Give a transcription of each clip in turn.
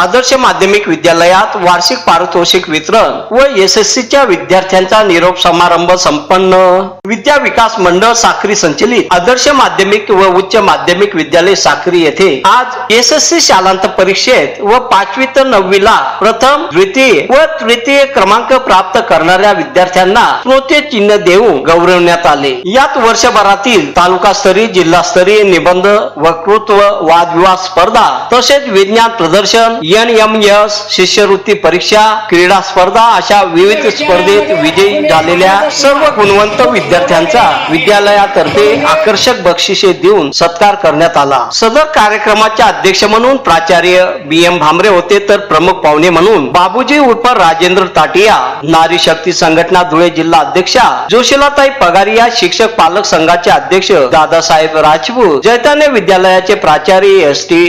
आदर्श माध्यमिक विद्यालयात वार्षिक पारितोषिक वितरण व एस एस च्या विद्यार्थ्यांचा निरोप समारंभ संपन्न. विद्या विकास मंडळ साखरी संचलित आदर्श माध्यमिक व उच्च माध्यमिक विद्यालय साखरी येथे आज एस एस सी शालांत परीक्षेत व पाचवी तर नववीला प्रथम द्वितीय व तृतीय क्रमांक प्राप्त करणाऱ्या विद्यार्थ्यांना स्मृती चिन्ह देऊन गौरवण्यात आले. यात वर्षभरातील तालुकास्तरीय जिल्हास्तरीय निबंध वक्तृत्व वादविवाद स्पर्धा तसेच विज्ञान प्रदर्शन एन एम एस शिष्यवृत्ती परीक्षा क्रीडा स्पर्धा अशा विविध स्पर्धेत विजयी झालेल्या सर्व गुणवंत विद्यार्थ्यांचा विद्यालयातर्फे आकर्षक बक्षिसे देऊन सत्कार करण्यात आला. सदर कार्यक्रमाचे अध्यक्ष म्हणून प्राचार्य बी एम भामरे होते तर प्रमुख पाहुणे म्हणून बाबूजी उर्फ राजेंद्र ताटिया नारी शक्ती संघटना धुळे जिल्हा अध्यक्षा जोशीलाताई पगारिया शिक्षक पालक संघाचे अध्यक्ष दादासाहेब राजपूत जैताने विद्यालयाचे प्राचार्य एस टी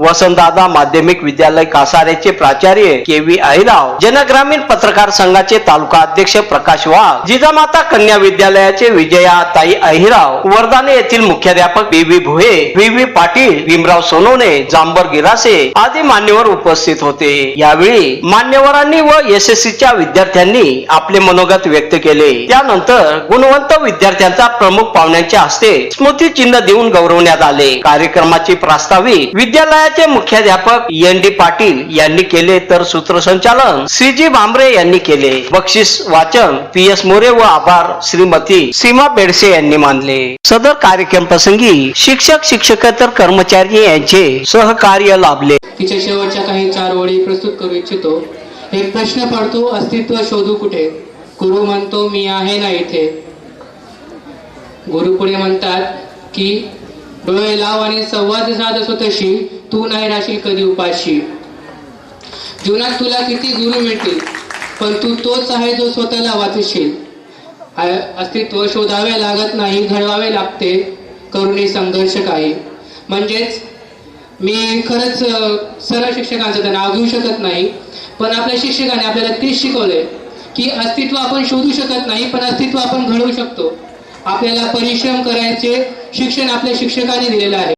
वसंतदादा माध्यमिक विद्यालय कासारेचे प्राचार्य के व्ही अहिराव जनग्रामीण पत्रकार संघाचे तालुका अध्यक्ष प्रकाश वाघ जिजामाता कन्या विद्यालयाचे विजया ताई अहिराव वर्धाने येथील मुख्याध्यापक B V Bhuye V V Patil Bhimrao Sonawane Jambar Girase आदी मान्यवर उपस्थित होते. यावेळी मान्यवरांनी व एस एस च्या विद्यार्थ्यांनी आपले मनोगत व्यक्त केले. त्यानंतर गुणवंत विद्यार्थ्यांचा प्रमुख पाहुण्यांच्या हस्ते स्मृती चिन्ह देऊन गौरवण्यात आले. कार्यक्रमाची प्रास्ताविक विद्यालयाचे मुख्याध्यापक एन डी पाटील यांनी केले तर सूत्रसंचालन. सी जी भांबरे यांनी केले. बक्षीस वाचन. पी एस मोरे व आभार श्रीमती सीमा बेडसे यांनी मानले. सदर कार्यक्रम प्रसंगी शिक्षक शिक्षकेतर कर्मचारी यांचे सहकार्य लाभले. तिच्या शेवटच्या काही चार ओळी प्रस्तुत करू इच्छितो. एक प्रश्न पडतो अस्तित्व शोधू कुठे? गुरु म्हणतो मी आहे ना इथे. गुरु पुढे म्हणतात की डोळे लाव आणि संवाद साध स्वतःशी. तू नाही राहशील कधी उपाशी. जीवनात तुला किती गुरु मिळतील पण तू तोच आहे जो स्वतःला वाचशील. अस्तित्व शोधावे लागत नाही घडवावे लागते करुणी संघर्ष काही. म्हणजेच मी खरंच सर्व शिक्षकांचं तर नाव घेऊ शकत नाही पण आपल्या शिक्षकाने आपल्याला तेच शिकवलंय की अस्तित्व आपण शोधू शकत नाही पण अस्तित्व आपण घडवू शकतो. आपल्याला परिश्रम करायचे शिक्षण आपल्या शिक्षकाने दिलेलं आहे.